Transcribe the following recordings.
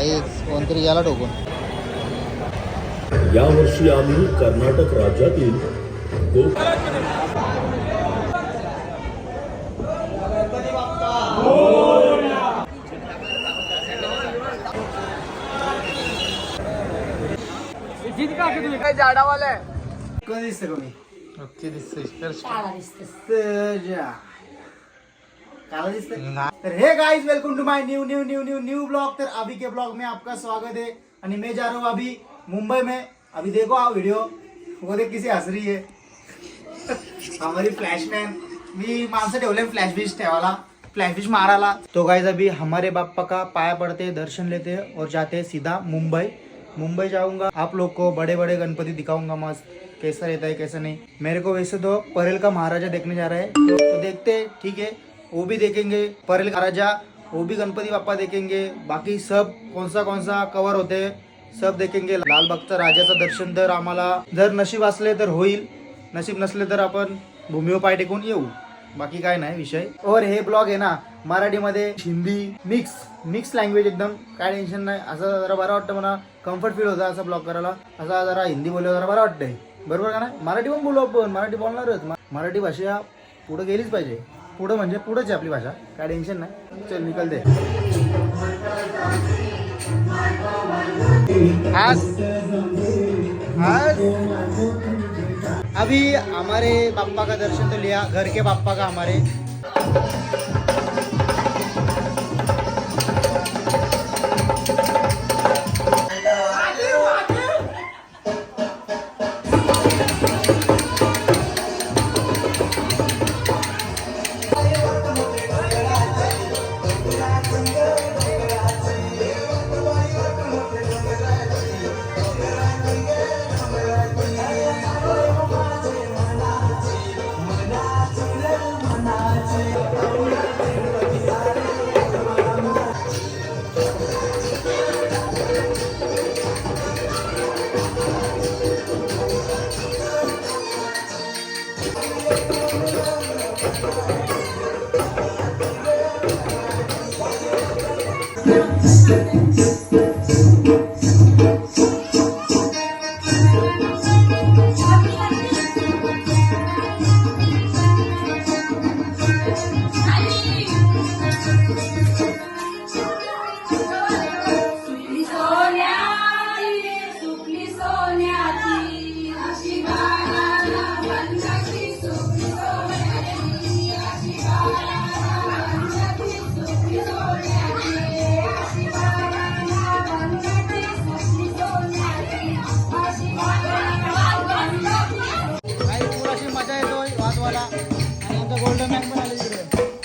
काहीच कोणतरी याला ठोकून. यावर्षी आम्ही कर्नाटक राज्यातील गो कधी दिसतं कमी ओके दिसतोय कर. काळा दिसतोस काला दिसतंय? तर हे guys welcome to my new new new new new blog तर अभी के ब्लॉग में आपका स्वागत है। आणि मैं जा रहा हूँ अभी मुंबई में। अभी देखो आप वीडियो वो देख किसी हंस रही है। हमारी फ्लॅशमॅन मी माणसं ठेवले फ्लॅश फिश ठेवायला। फ्लॅश फिश मारायला। तो गाइस अभी हमारे बाप्पा का पाया पड़ते हैं, दर्शन लेते हैं और जाते हैं सीधा मुंबई। मुंबई जाऊंगा। आप लोग को बड़े बड़े गणपति दिखाऊंगा मस्त। कैसा रहता है कैसा नहीं। मेरे को वैसे तो परेल का महाराजा देखने जा रहा है। तो, तो देखते हैं ठीक है। वो भी देखेंगे। परेल का राजा वो भी गणपति बाप्पा देखेंगे। बाकी सब कौन सा कौन सा कवर होते सब देखेंगे। लालबागचा राजाचं दर्शन तर आम्हाला। जर नशीब असले तर होईल नशीब नसले तर आपण भूमीवर पाय टेकून येऊ. बाकी काय नाही विषय. और हे ब्लॉग आहे ना मराठीमध्ये हिंदी मिक्स मिक्स लँग्वेज एकदम. काय टेन्शन नाही. असं जरा बरं वाटतं मला. कम्फर्ट फील होतं असं ब्लॉग करायला. असा जरा हिंदी बोलल्यावर जरा बरं वाटतंय. बरोबर का नाही? मराठी पण बोलू आपण. मराठी बोलणारच. मराठी भाषा पुढे गेलीच पाहिजे. पुढं म्हणजे पुढंच आहे आपली भाषा. काय टेन्शन नाही. चल निकल दे. आज आज अभी हमारे बाप्पा का दर्शन तो लिया घर के बाप्पा का हमारे। आता गोल्डन बँक पण आले तिकडे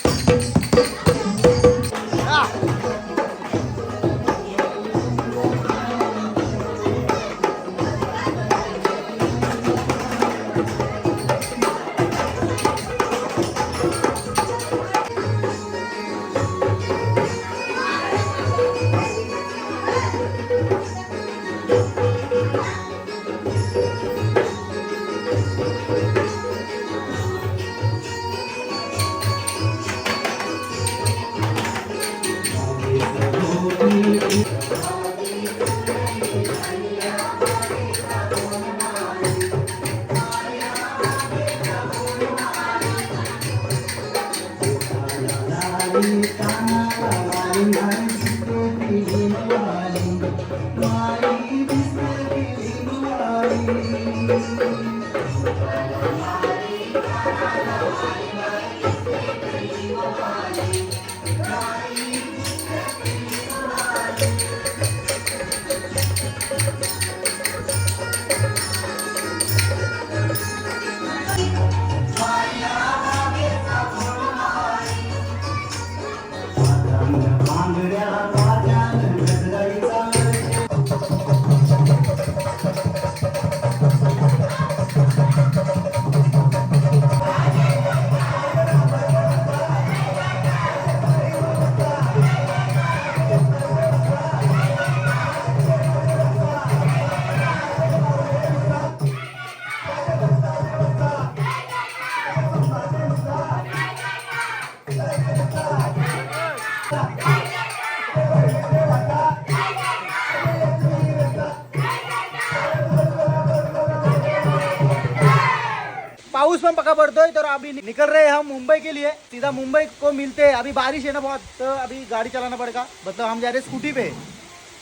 पण पका पड़तोय तो अभी निकल रहे हैं हम मुंबई के लिए। सीधा मुंबई को मिलते हैं। अभी बारिश है ना बहुत तो अभी गाड़ी चलाना पड़ेगा। मतलब हम जा रहे हैं स्कूटी पे।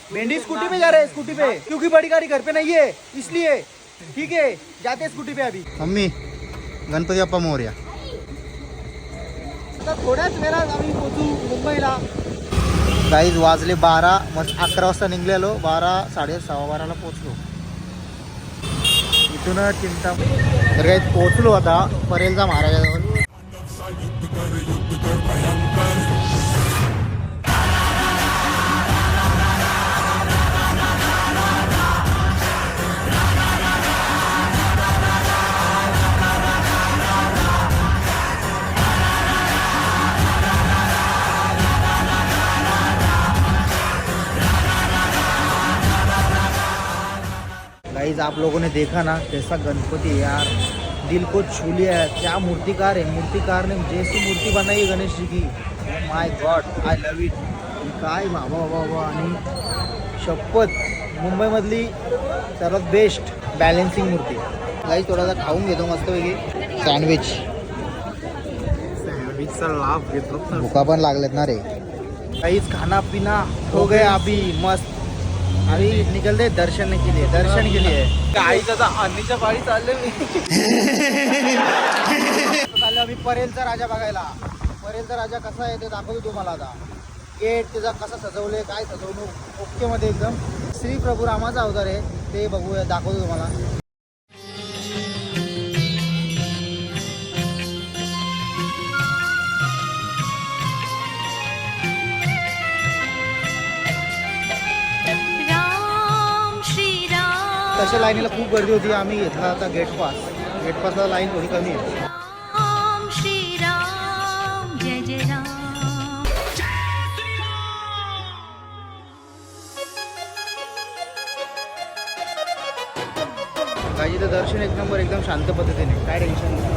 भेंडी स्कूटी पे जा रहे हैं स्कूटी पे। क्योंकि बड़ी गाड़ी घर पे नहीं है इसलिए। ठीक है जाते हैं स्कूटी पे अभी। मम्मी गणपती बाप्पा मोर्या। आता थोड्याच वेळात आम्ही पोचू मुंबईला काहीच वाजले बारा मस्त अकरा वाजता निघलेलो. बारा साडे सहा बाराला पोचलो इथून चिंता. तर काही पोचलो आता परेलचा महाराजाजवळ. गाइस आप लोगों ने देखा ना कैसा गणपति यार। दिल को छू लिया है। क्या मूर्तिकार है? मूर्तिकार ने जैसी मूर्ति बनाई है गणेश जी की। My god I love it काय बाबा बाबा बाबा आणि शपथ. मुंबईमधली सर्वात बेस्ट बॅलेन्सिंग मूर्ती. गाईज थोडासा खाऊन घेतो मस्तपैकी. सँडविच सँडविचचा लाभ घेतो. भुका पण लागलेत ना रे. काहीच खाना पीना हो गया अभी. मस्त. अभी निकलते दर्शन के लिए दर्शन के लिए। काही त्याचा अन्नीच्या पाळी चालले मी। चाललो आम्ही परेलचा राजा बघायला. परेलचा राजा कसा आहे ते दाखवतो तुम्हाला आता. गेट त्याचा कसा सजवले काय सजवणूक ओके मध्ये एकदम. श्री प्रभू रामाचा अवतार आहे ते बघूया दाखवतो तुम्हाला. तशा लाईनीला खूप गर्दी होती. आम्ही घेतला आता गेट पास गेट पासला लाईन थोडी कमी आहे. राम श्रीराम जय जय राम. काही तर दर्शन एक नंबर एकदम शांत पद्धतीने. काय टेन्शन नाही.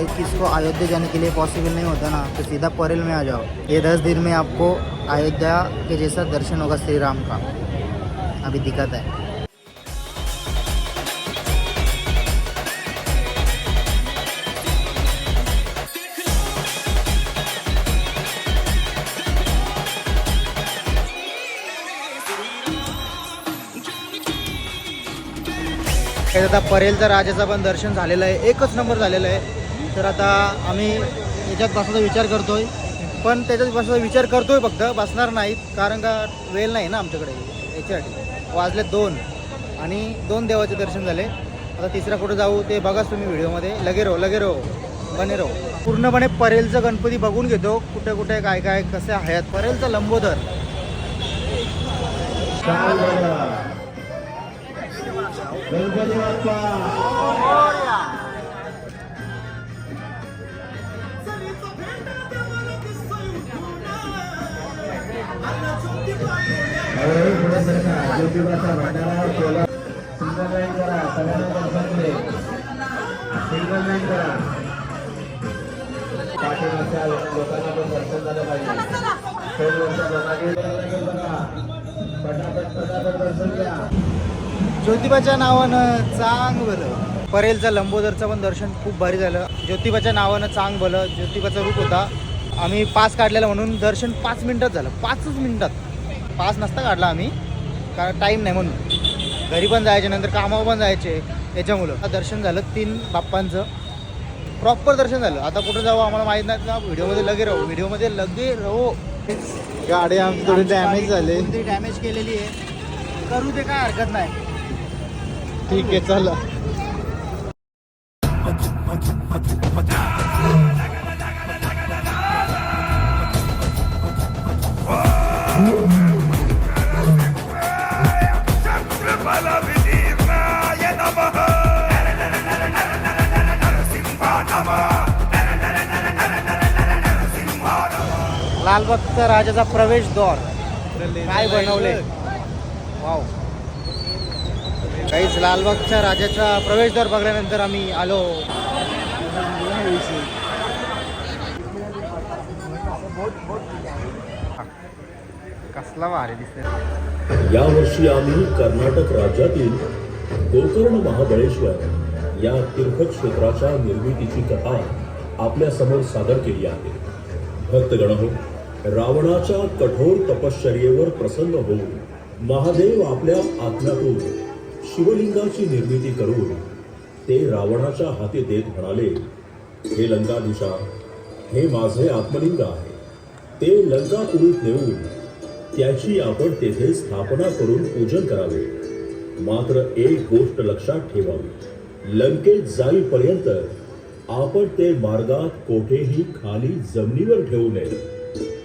तो अगर किसको अयोध्या जाने के लिए पॉसिबल नहीं होता ना तो सीधा परेल में आ जाओ। ये दस दिन में आपको अयोध्या के जैसा दर्शन होगा श्री राम का। अभी दिक्कत है। आता परेलचा राजाचा पण दर्शन झालेलं आहे. एकच नंबर झालेला आहे. तर आता आम्ही याच्यात बसायचा विचार करतोय. पण त्याच्यात बसायचा विचार करतोय फक्त. बसणार नाहीत कारण का वेळ नाही ना आमच्याकडे. याच्यासाठी. वाजले दोन. आणि दोन देवाचे दर्शन झाले. आता तिसरा कुठं जाऊ ते बघाच तुम्ही व्हिडिओमध्ये. लगे राहो लगे राहो. बने राहो. पूर्णपणे परेलचं गणपती बघून घेतो. कुठे कुठे काय काय कसे आहेत. परेलचा लंबोदर. गणपती ज्योतिबाचा भंडारा सोला सिंगल लाईन करा सगळ्यांना दर्शन मिळेल सिंगल लाईन करा पाठीमागच्या लोकांना पण दर्शन झालं पाहिजे दोन वर्ष पटापट पटापट दर्शन घ्या ज्योतिबाच्या नावानं चांग भलं परेलचा लंबोदरचं पण दर्शन खूप भारी झालं. ज्योतिबाच्या नावानं चांग भलं ज्योतिबाचा रूप होता. आम्ही पास काढलेला म्हणून दर्शन पाच मिनिटात झालं. पाचच मिनिटात. पास नसता काढला आम्ही कारण टाईम नाही म्हणून. घरी पण जायचे नंतर कामावर पण जायचे त्याच्यामुळं आता दर्शन झालं तीन बाप्पांचं. प्रॉपर दर्शन झालं. आता कुठं जाऊ आम्हाला माहीत नाही. ना व्हिडिओमध्ये लगे राहू. व्हिडिओमध्ये लगे राहू. गाडी आमची थोडी डॅमेज झाली. डॅमेज केलेली आहे? करू ते काय हरकत नाही. ठीक आहे चला. लालबागचा राजाचा प्रवेश द्वार काय बनवले वाव. काहीच लालबागच्या राजाचा प्रवेशद्वार बघल्यानंतर आम्ही आलो. कसला भारी दिसतोय. यावर्षी आम्ही कर्नाटक राज्यातील गोकर्ण महाबळेश्वर या तीर्थक्षेत्राच्या निर्मितीची कथा आपल्यासमोर सादर केली आहे. भक्तगण हो रावणाच्या कठोर तपश्चर्येवर प्रसन्न होऊन महादेव आपल्या आत्म्यातून शिवलिंगाची निर्मिती करून ते रावणाच्या हाती देत म्हणाले हे लंकाधीशा हे माझे आत्मलिंग आहे. ते लंकापुरीत नेऊन त्याची आपण तेथे स्थापना करून पूजन करावे. मात्र एक गोष्ट लक्षात ठेवावी. लंकेत जाईपर्यंत आपण ते मार्गात कोठेही खाली जमिनीवर ठेवू नये.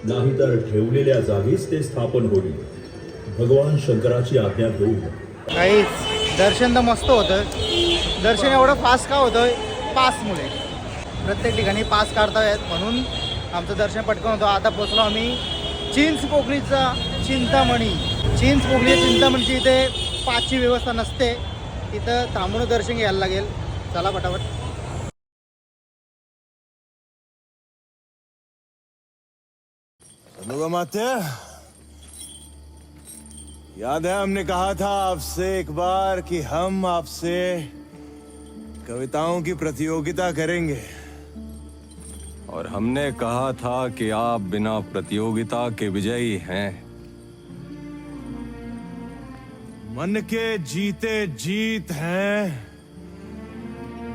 नाहीतर ठेवलेल्या जागीच ते स्थापन होईल. भगवान शंकराची आज्ञा घेऊन. काहीच दर्शन तर मस्त होतं. दर्शन एवढं फास्ट का होतं पासमुळे प्रत्येक ठिकाणी पास काढतायत म्हणून आमचं दर्शन पटकन होतं. आता पोचलो आम्ही चिंच पोखरीचा चिंतामणी. चिंच पोखरी चिंतामणीची इथे पाचची व्यवस्था नसते. तिथं थांबून दर्शन घ्यायला लागेल. चला पटापट. अनुगमाते याद है हमने कहा था आपसे एक बार कि हम आपसे कविताओं की प्रतियोगिता करेंगे। और हमने कहा था कि आप बिना प्रतियोगिता के विजयी हैं। मन के जीते जीत हैं।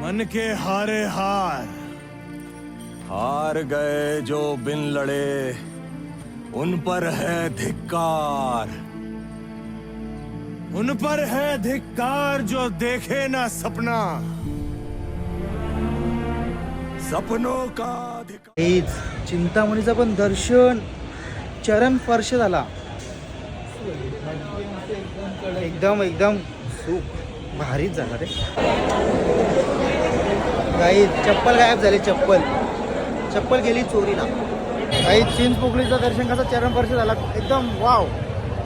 मन के हारे हार। हार गए जो बिन लड़े। उन पर है धिक्कार। उन पर है धिक्कार जो देखे ना सपना। सपनों का धिक्कार हेच चिंतामणीचं पण दर्शन चरण स्पर्श झाला. एकदम एकदम सुख. भारीच झाला रे. काही चप्पल गायब झाली चप्पल. चप्पल गेली चोरीला. काही चिंच पोकळीचं दर्शन कसं चरण स्पर्श झाला एकदम वाव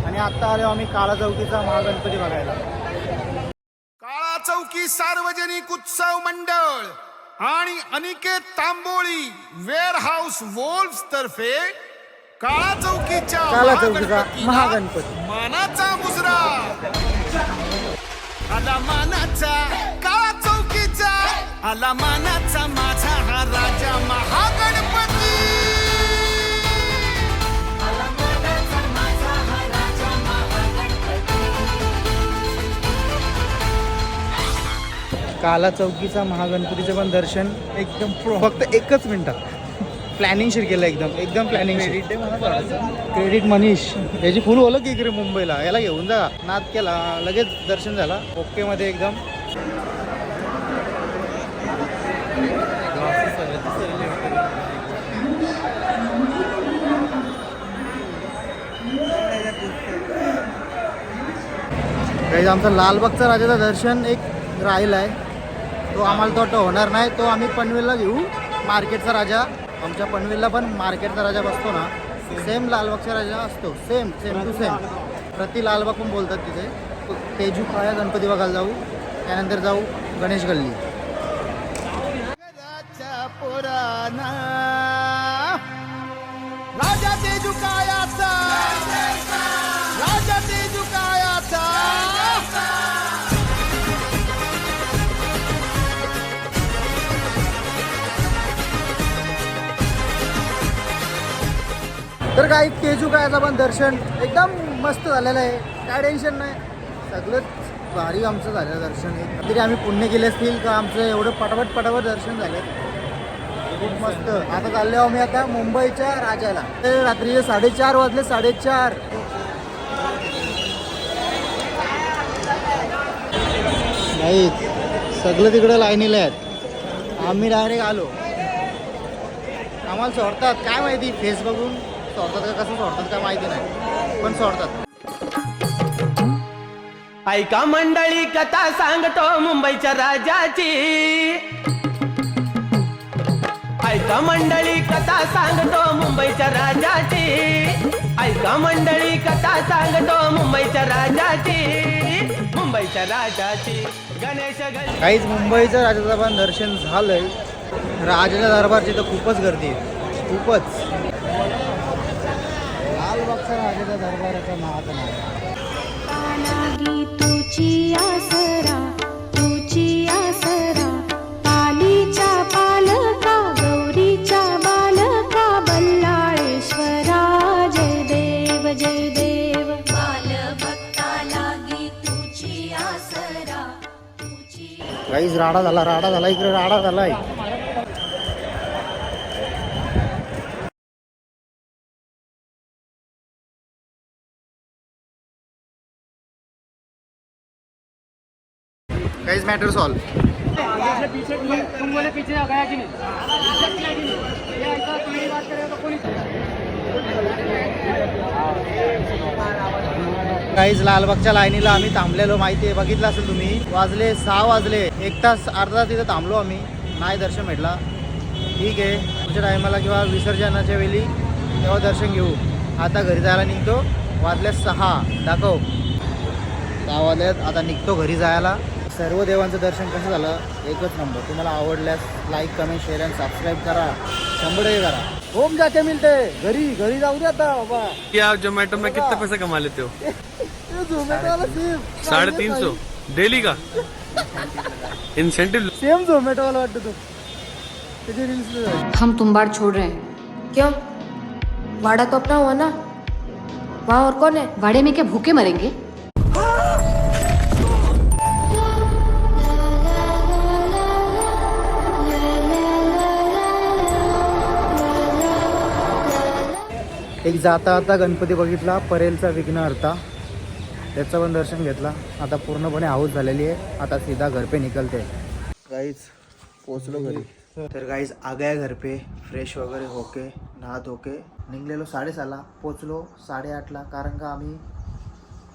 आणि आता आलो आम्ही काळा चौकीचा महागणपती बघायला. काळा चौकी सार्वजनिक उत्सव मंडळ आणि Aniket Tamboli warehouse wolf तर्फे काळा चौकीच्या काळा चौकीचा महागणपती. मानाचा मुजरा. आला मानाचा काळा चौकीचा आला मानाचा माझा हा राजा महागणपती काला चौकीचा महागणपतीचं पण दर्शन एकदम फक्त एकच मिनिटात. प्लॅनिंग शीर केलं एकदम एकदम प्लॅनिंग क्रेडिट मनीष याची फुल ओळख की इकडे मुंबईला. याला घेऊन जा. नाद केला. लगेच दर्शन झाला. ओके मध्ये एकदम. आमचा लालबागचा राजाचं दर्शन एक राहिला आहे तो आम्हाला तो वाटतं होणार नाही. तो आम्ही पनवेलला घेऊ. मार्केटचा राजा. आमच्या पनवेलला पण मार्केटचा राजा बसतो ना. सेम लालबागचा राजा असतो. सेम सेम टू सेम प्रति लालबाग पण बोलतात तिथे. तेजू काळ्या गणपती बघायला जाऊ. त्यानंतर जाऊ गणेश गल्ली. तर काही केजू कायचं पण दर्शन. एकदम मस्त झालेलं आहे. काय टेन्शन नाही. सगळंच भारी आमचं झालं दर्शन. तरी आम्ही पुण्य केले असतील का आमचं एवढं पटापट पटापट दर्शन झालं. खूप मस्त. आता चाललो आम्ही आता मुंबईच्या राजाला. तर रात्रीचे साडेचार वाजले साडेचार. नाही सगळं तिकडं लाईनीला आहेत. आम्ही डायरेक्ट आलो. आम्हाला सोडतात. काय माहिती फेस बघून. सोडतात का कसं सोडतात काय माहिती नाही. पण सोडतात. ऐका मंडळी कथा सांगतो मुंबईच्या राजाची. ऐका मंडळी कथा सांगतो मुंबईच्या राजाची. ऐका मंडळी कथा सांगतो मुंबईच्या राजाची. मुंबई मुंबईच्या राजाची गणेश काहीच मुंबईचं राजाचं पण दर्शन झालंय. राजाच्या दरबारची तर खूपच गर्दी आहे. खूपच. लालबागचा राजाच्या दरबाराचा तुझी आसरा तुझी आसरा पालीच्या पालका गौरीच्या बालका बल्लाळेश्वरा जय देव जय देव. बालभक्ता लागी तुझी आसरा तुझी काहीच राडा झाला राडा झाला इकडे राडा झालाय. मॅटर सॉल्व काहीच लालबागच्या लाईनीला आम्ही थांबलेलो माहिती आहे बघितलं असेल तुम्ही. वाजले सहा वाजले. एक तास अर्धा तास तिथं थांबलो आम्ही. नाही दर्शन भेटला. ठीक आहे. तुमच्या टायमाला किंवा विसर्जनाच्या वेळी तेव्हा दर्शन घेऊ. आता घरी जायला निघतो. वाजले सहा. दाखव. सहा वाजल्यात आता निघतो घरी जायला. सर्व देवांचं दर्शन कसं झालं? एकच नंबर. तुम्हाला आवडल्यास लाईक कमेंट शेअर आणि सबस्क्राईब करा. शंभर टक्के करा. होम जाके मिळते घरी घरी जाऊ दे आता बाबा. क्या आप जोमेटो में कितने पैसे कमा लेते हो सेम साढ़े तीन सौ डेली का? इंसेंटिव सेम झोमॅटोवाला वाटतं तो. त्याचे रील्स हम तुम्बाड़ छोड़ रहे हैं। क्यों? वाड़ा तो अपना हुआ ना। वहाँ और कौन है? वाड़े में क्या भूखे मरेंगे? एक जाता आता गणपती बघितला परेलचा विघ्नहर्ता. त्याचं पण दर्शन घेतला. आता पूर्णपणे हाऊस झालेली आहे. आता सीधा घरपे निघलते निकलते. गाईज पोचलो घरी. तर गाईज आगया घरपे फ्रेश वगैरे होके नहा धोके निघलेलो साडेसहाला. पोचलो साडेआठला. कारण का आम्ही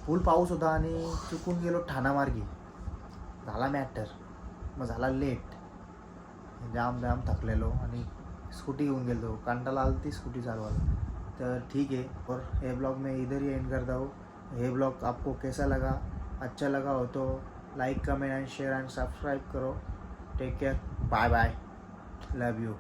फुल पाऊस होता आणि चुकून गेलो ठाणामार्गी. झाला मॅटर मग झाला लेट जाम जाम थकलेलो आणि स्कूटी घेऊन गेलो कांटाला आली ती स्कूटी चालवायला. तर ठीक है, और ये ब्लॉग मैं इधर ही एंड करता हूँ। ये ब्लॉग आपको कैसा लगा अच्छा लगा हो तो like comment and share and subscribe करो। Take care bye bye love you